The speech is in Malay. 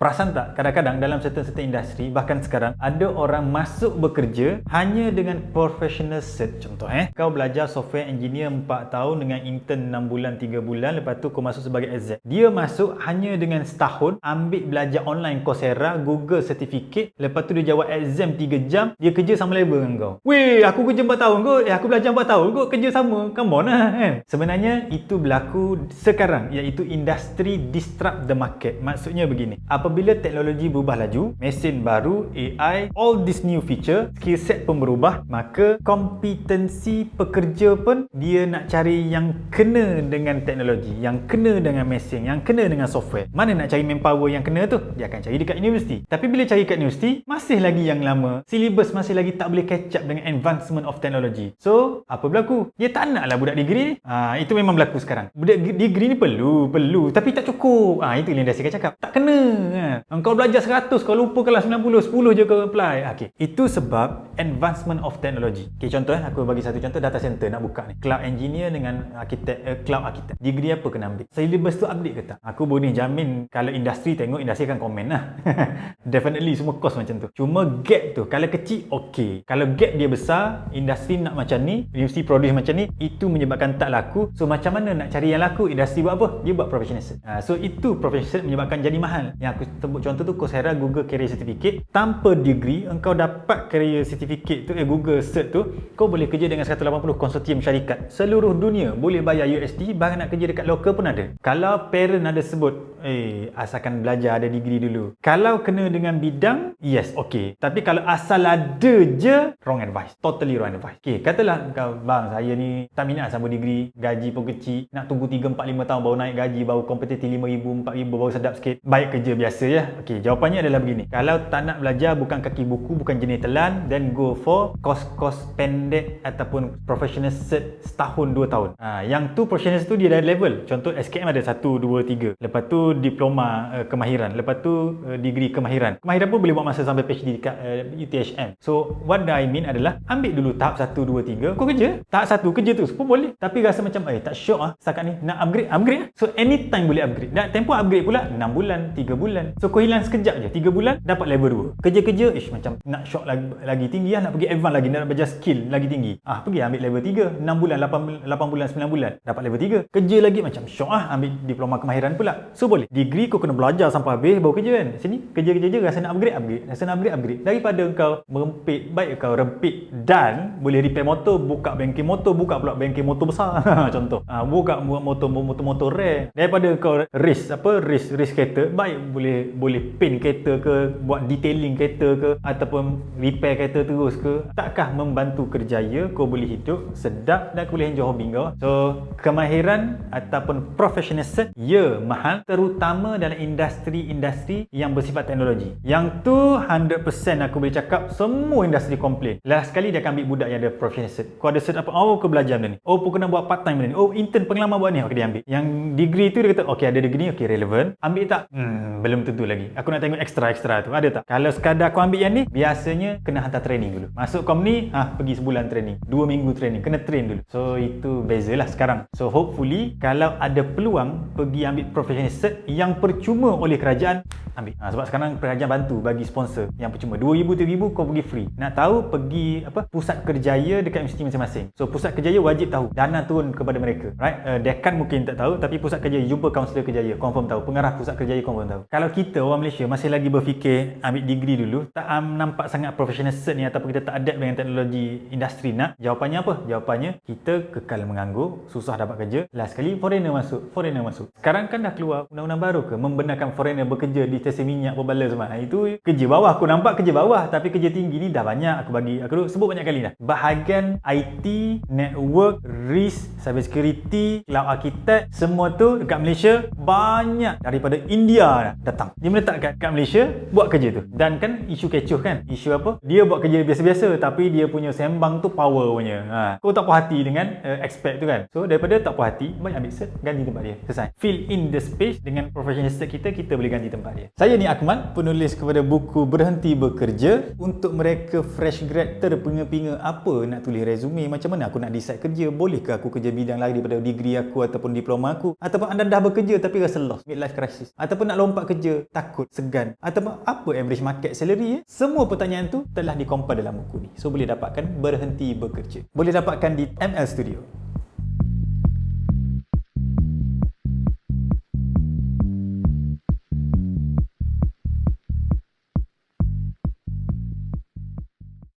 Perasan tak kadang-kadang dalam certain-certain industri bahkan sekarang ada orang masuk bekerja hanya dengan professional cert. Contoh eh, kau belajar software engineer 4 tahun dengan intern 6 bulan, 3 bulan lepas tu kau masuk sebagai exec. Dia masuk hanya dengan setahun ambil belajar online Coursera, Google certificate, lepas tu dia jawab exam 3 jam, dia kerja sama level dengan kau. Weh, aku kerja 4 tahun kot. Eh, aku belajar 4 tahun kot, kerja sama. Come on lah kan. Sebenarnya itu berlaku sekarang iaitu industri disrupt the market. Maksudnya begini. Apabila teknologi berubah laju, mesin baru, AI, all this new feature, skill set pun berubah, maka kompetensi pekerja pun dia nak cari yang kena dengan teknologi, yang kena dengan mesin, yang kena dengan software. Mana nak cari manpower yang kena tu? Dia akan cari dekat universiti. Tapi bila cari kat universiti, masih lagi yang lama. Syllabus masih lagi tak boleh catch up dengan advancement of technology. So, apa berlaku? Dia tak nak lah budak degree ni. Ha, itu memang berlaku sekarang. Budak degree ni perlu, perlu. Tapi tak cukup. Ha, itu Linda Sika cakap. Tak kena. Ha. Kau belajar 100, kau lupa kelas 90, 10 je kau apply. Ha, okay. Itu sebab advancement of technology. Okay, contoh eh, aku bagi satu contoh data center nak buka ni. Cloud engineer dengan arkitek, uh, cloud arkitek. Degree apa kena ambil? Syllabus tu update ke tak? Aku boleh jamin kalau industri tengok, industri akan komen lah. Definitely semua course macam tu. Cuma gap tu, kalau kecil, okay. Kalau gap dia besar, industri nak macam ni, industri produce macam ni, itu menyebabkan tak laku. So macam mana nak cari yang laku? Industri buat apa? Dia buat professional. Ha, so itu professional menyebabkan jadi mahal. Yang aku contoh tu, Coursera Google Career Certificate. Tanpa degree, engkau dapat career certificate tu, eh Google cert tu, kau boleh kerja dengan 180 konsortium syarikat. Seluruh dunia boleh bayar USD, bahkan nak kerja dekat lokal pun ada. Kalau parent ada sebut, eh asalkan belajar ada degree dulu. Kalau kena dengan bidang, yes, okay. Tapi kalau asal ada je, wrong advice. Totally wrong advice. Okay, katalah kau, bang, saya ni tak minat sama degree, gaji pun kecil, nak tunggu 3, 4, 5 tahun baru naik gaji, baru kompetitif 5,000, 4,000, baru sedap sikit. Baik kerja biasa ya. Okay, jawapannya adalah begini. Kalau tak nak belajar bukan kaki buku, bukan jenis telan, then go for kos-kos pendek ataupun professional cert setahun, dua tahun. Ha, yang tu professional tu dia dah level. Contoh SKM ada 1, 2, 3. Lepas tu diploma uh, kemahiran. Lepas tu uh, degree kemahiran. Kemahiran pun boleh buat masa sampai PhD dekat uh, UTHM. So what I mean adalah ambil dulu tahap 1, 2, 3. Kau kerja. Tahap 1 kerja terus pun boleh. Tapi rasa macam eh tak syok ah setakat ni. Nak upgrade, upgrade lah. So anytime boleh upgrade. Dan tempoh upgrade pula 6 bulan, 3 bulan. So kau hilang sekejap je. 3 bulan dapat level 2. Kerja-kerja ish macam nak syok lagi, lagi tinggi lah. Nak pergi advance lagi. Nak belajar skill lagi tinggi. Ah pergi ambil level 3. 6 bulan, 8, 8 bulan, 9 bulan. Dapat level 3. Kerja lagi macam syok ah ambil diploma kemahiran pula. So boleh. Degree kau kena belajar sampai habis baru kerja kan. Sini kerja-kerja je rasa nak upgrade, upgrade. Rasa nak upgrade, upgrade. Daripada kau merempit, baik kau rempit dan boleh repair motor, buka bengkel motor, buka pula bengkel motor besar. Contoh. Ah buka motor motor motor rare. Daripada kau risk apa risk risk kereta, baik boleh boleh paint kereta ke, buat detailing kereta ke ataupun repair kereta terus ke. Takkah membantu kerjaya kau boleh hidup sedap dan kau boleh enjoy hobi kau. So kemahiran ataupun professional cert ya mahal terutama dalam industri-industri yang bersifat teknologi. Yang tu 100% aku boleh cakap semua industri komplain. Last sekali dia akan ambil budak yang ada professional cert. Kau ada cert apa? Oh, kau belajar benda ni. Oh, kau kena buat part time benda ni. Oh, intern pengalaman buat ni. Okay, dia ambil. Yang degree tu dia kata, okay, ada degree ni, okay, relevan. Ambil tak? Hmm, belum tentu lagi. Aku nak tengok extra-extra tu. Ada tak? Kalau sekadar kau ambil yang ni, biasanya kena hantar training dulu. Masuk company, ah, pergi sebulan training. Dua minggu training. Kena train dulu. So, itu bezalah sekarang. So, hopefully, kalau ada peluang pergi ambil professional cert yang percuma oleh kerajaan, ambil. Ha, sebab sekarang kerajaan bantu bagi sponsor yang percuma. 2000 3000 kau pergi free. Nak tahu pergi apa pusat kerjaya dekat universiti masing-masing. So pusat kerjaya wajib tahu dana turun kepada mereka. Right? Uh, dekan mungkin tak tahu tapi pusat kerjaya jumpa kaunselor kerjaya confirm tahu. Pengarah pusat kerjaya confirm tahu. Kalau kita orang Malaysia masih lagi berfikir ambil degree dulu, tak um, nampak sangat professional cert ni ataupun kita tak adapt dengan teknologi industri nak, jawapannya apa? Jawapannya kita kekal menganggur, susah dapat kerja. Last kali foreigner masuk, foreigner masuk. Sekarang kan dah keluar undang-undang baru ke membenarkan foreigner bekerja di stesen minyak berbala semua. Ha, itu kerja bawah aku nampak kerja bawah tapi kerja tinggi ni dah banyak aku bagi aku sebut banyak kali dah. Bahagian IT, network, risk, cyber security, cloud architect semua tu dekat Malaysia banyak daripada India datang. Dia meletak kat, Malaysia buat kerja tu. Dan kan isu kecoh kan? Isu apa? Dia buat kerja biasa-biasa tapi dia punya sembang tu power punya. Ha. Kau tak puas hati dengan uh, expert tu kan? So daripada tak puas hati, baik ambil cert, ganti tempat dia. Selesai. Fill in the space dengan professional cert kita, kita boleh ganti tempat dia. Saya ni Akmal, penulis kepada buku Berhenti Bekerja untuk mereka fresh grad terpinga-pinga apa nak tulis resume, macam mana aku nak decide kerja, bolehkah aku kerja bidang lain daripada degree aku ataupun diploma aku ataupun anda dah bekerja tapi rasa lost, midlife crisis ataupun nak lompat kerja bekerja takut, segan atau apa average market salary ya? Semua pertanyaan tu telah dikompil dalam buku ni. So boleh dapatkan berhenti bekerja. Boleh dapatkan di ML Studio.